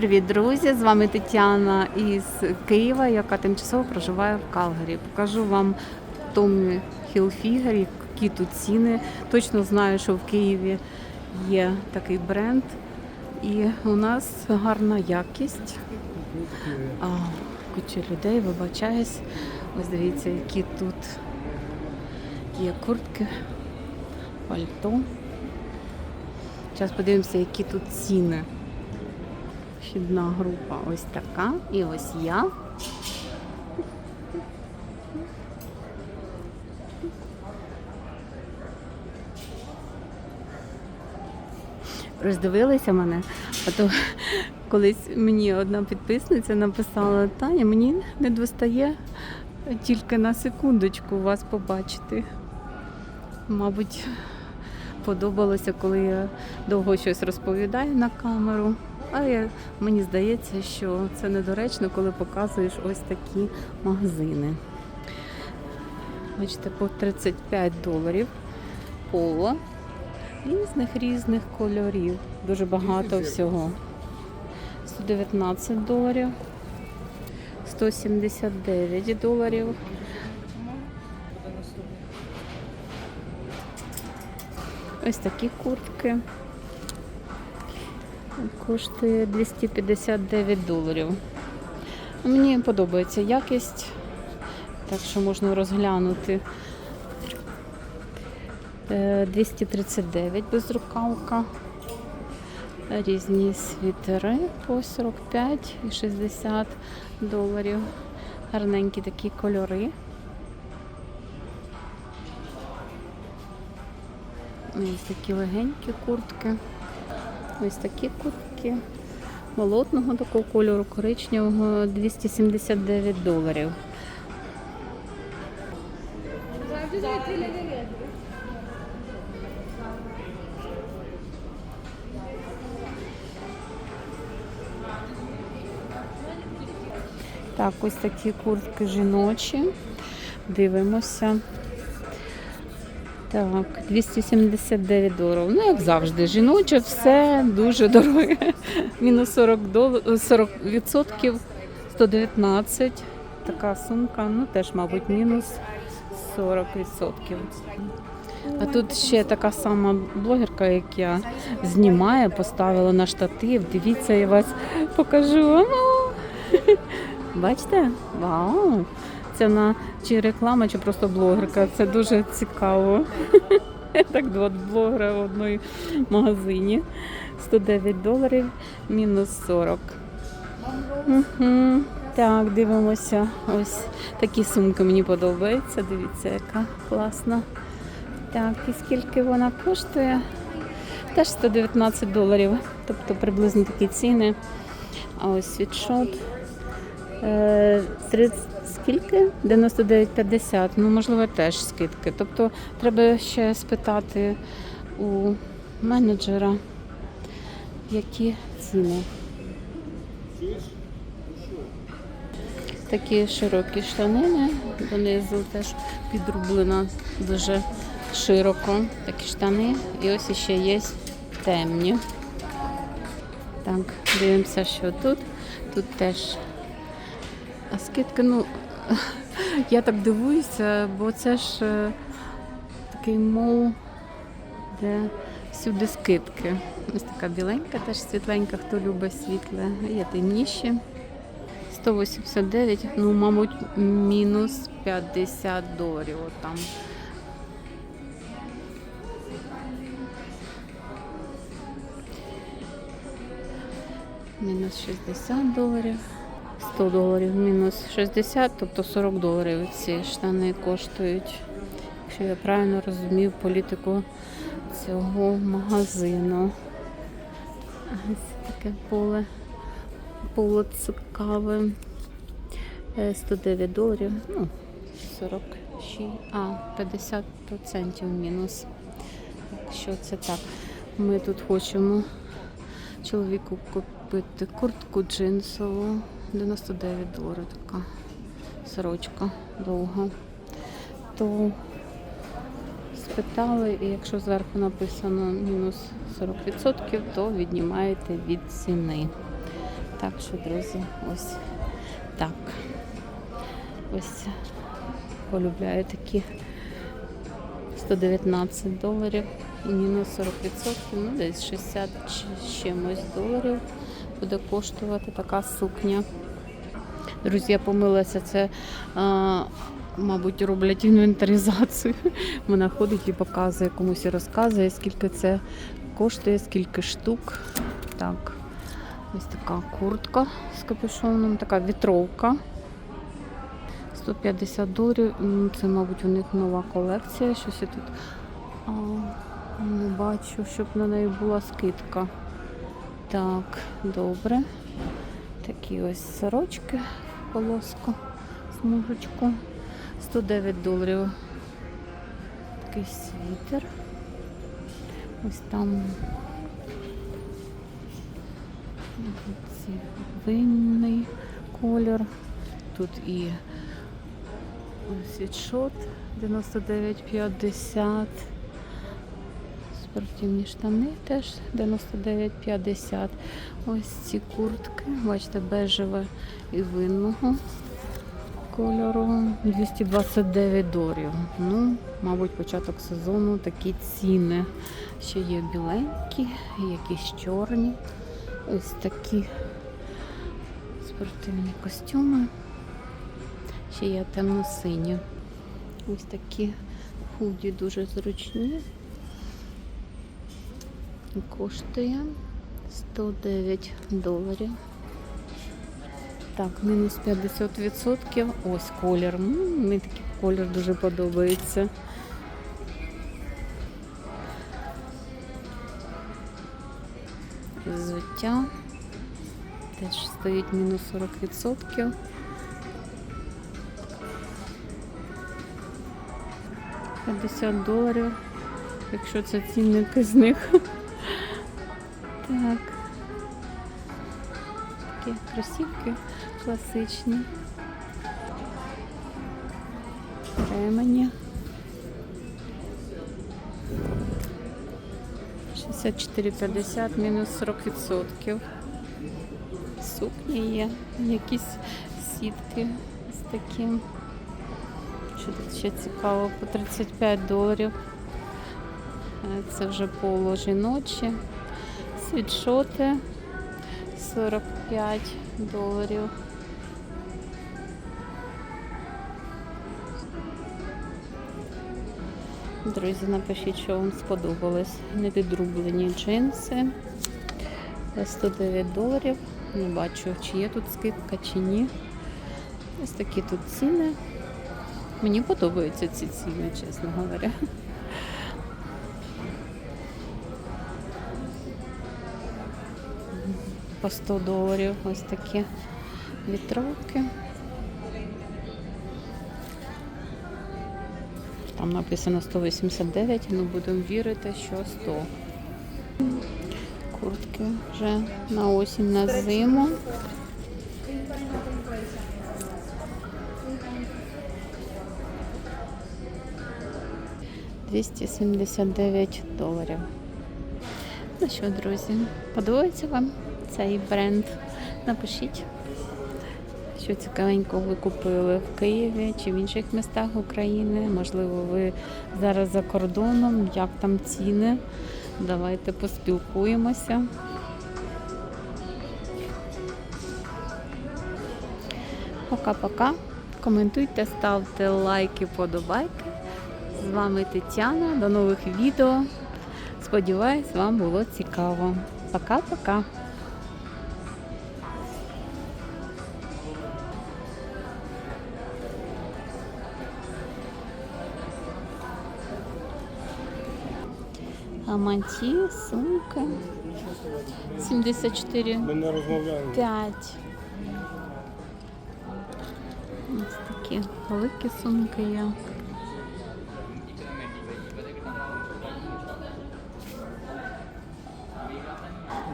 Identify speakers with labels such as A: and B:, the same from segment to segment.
A: Привіт, друзі! З вами Тетяна із Києва, яка тимчасово проживає в Калгарі. Покажу вам Tommy Hilfiger, які тут ціни. Точно знаю, що в Києві є такий бренд, і у нас гарна якість. Куча людей, вибачаюсь. Ось дивіться, які тут є куртки, пальто. Зараз подивимося, які тут ціни. Вхідна група ось така. І ось я. Роздивилися мене, а то колись мені одна підписниця написала, Таня, мені не достає тільки на секундочку вас побачити. Мабуть, подобалося, коли я довго щось розповідаю на камеру. А я, мені здається, що це недоречно, коли показуєш ось такі магазини. Бачите, по 35 доларів поло різних різних кольорів. Дуже багато всього. 119 доларів, 179 доларів. Ось такі куртки. Коштує 259 доларів. Мені подобається якість, так що можна розглянути. Е, 239 безрукавка. Різні світери по 45 і 60 доларів. Гарненькі такі кольори. Ось такі легенькі куртки. Ось такі куртки болотного такого кольору, коричневого 279 доларів. Так, ось такі куртки жіночі. Дивимося. Так, 279 доларів. Ну, як завжди, жіноче все дуже дороге. Мінус 40 дол... 40 відсотків, 119. Така сумка, ну теж, мабуть, мінус 40 відсотків. А тут ще така сама блогерка, як я, знімає, поставила на штатив. Дивіться, я вас покажу. Бачите? Вау! Це чи реклама, чи просто блогерка. Це дуже цікаво. Так, от блогера в одній магазині. 109 доларів, мінус 40. Угу. Так, дивимося. Ось такі сумки мені подобаються. Дивіться, яка класна. Так, і скільки вона коштує? Теж 119 доларів. Тобто приблизно такі ціни. А ось світшот. Е, 30, скільки? 99,50. Ну, можливо, теж скидки. Тобто треба ще спитати у менеджера, які ціни. Такі широкі штанини, донизу теж підрублено дуже широко. Такі штани. І ось ще є темні. Так, дивимося, що тут. Тут теж а скидка, ну я так дивуюся, бо це ж е, такий мол, де всюди скидки. Ось така біленька, теж світленька, хто любить світле, є темніші. 189, ну, мабуть, мінус 50 доларів там. Мінус 60 доларів. 100 доларів мінус 60, тобто 40 доларів ці штани коштують. Якщо я правильно розумів політику цього магазину. Ось таке поле. Поле цікаве. Е, 109 доларів, ну, 46, а, 50% мінус. Якщо це так, ми тут хочемо чоловіку купити куртку джинсову. 99 доларів така сорочка довга. То спитали, і якщо зверху написано мінус 40%, то віднімаєте від ціни. Так що, друзі, ось так. Ось полюбляю такі 119 доларів і мінус 40%, ну десь 60 чи чимось доларів буде коштувати така сукня. Друзі, я помилася, це, а, мабуть, роблять інвентаризацію. Вона ходить і показує комусь і розказує, скільки це коштує, скільки штук. Так, ось така куртка з капюшоном, така вітровка. 150 доларів. Це, мабуть, у них нова колекція. Щось я тут а, не бачу, щоб на неї була скидка. Так, добре. Такі ось сорочки в полоску, смужечку. 109 доларів. Такий світер. Ось там винний колір. Тут і світшот 99,50. Спортивні штани теж 99,50. Ось ці куртки, бачите, бежеве і винного кольору 229 доларів. Ну, мабуть, початок сезону такі ціни. Ще є біленькі, якісь чорні. Ось такі спортивні костюми. Ще є темно-сині. Ось такі худі дуже зручні. Коштує 109 доларів. Так, мінус 50%. Ось колір. Мені такий колір дуже подобається. Взуття. Теж стоїть мінус 40%. П'ятдесят доларів, якщо це цінники з них. Так. Такі кросівки класичні. Ремені. 64,50 мінус 40%. Сукні є, якісь сітки з таким. Що тут ще цікаво, по 35 доларів. Е, Це вже поло жіночі. Світшоти 45 доларів. Друзі, напишіть, що вам сподобалось. Невідрублені джинси. 109 доларів. Не бачу, чи є тут скидка, чи ні. Ось такі тут ціни. Мені подобаються ці ціни, чесно говоря. По 100 доларів ось такі вітровки. Там написано 189, ну будемо вірити, що 100. Куртки вже на осінь, на зиму. Двісті сімдесят дев'ять доларів. Ну що, друзі, подобається вам цей бренд? Напишіть, що цікавенького ви купили в Києві чи в інших містах України. Можливо, ви зараз за кордоном, як там ціни. Давайте поспілкуємося. Пока-пока. Коментуйте, ставте лайки, подобайки. З вами Тетяна. До нових відео. Сподіваюсь, вам було цікаво. Пока-пока. Гаманці, сумки. 74
B: Ми не розмовляємо.
A: 5. Ось такі великі сумки є.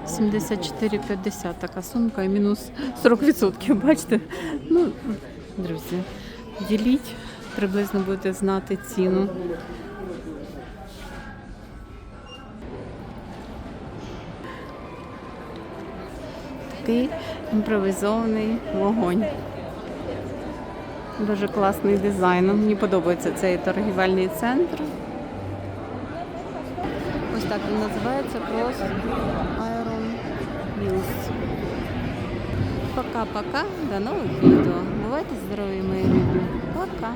A: Сімдесят чотири п'ятдесят така сумка і мінус 40%, бачите? Ну, друзі, діліть, приблизно будете знати ціну. Такий Імпровізований вогонь. Дуже класний дизайн. Мені подобається цей торгівельний центр. Ось так він називається Cross Iron Mills. Пока-пока. До нових відео. Бувайте здорові, мої любі. Пока.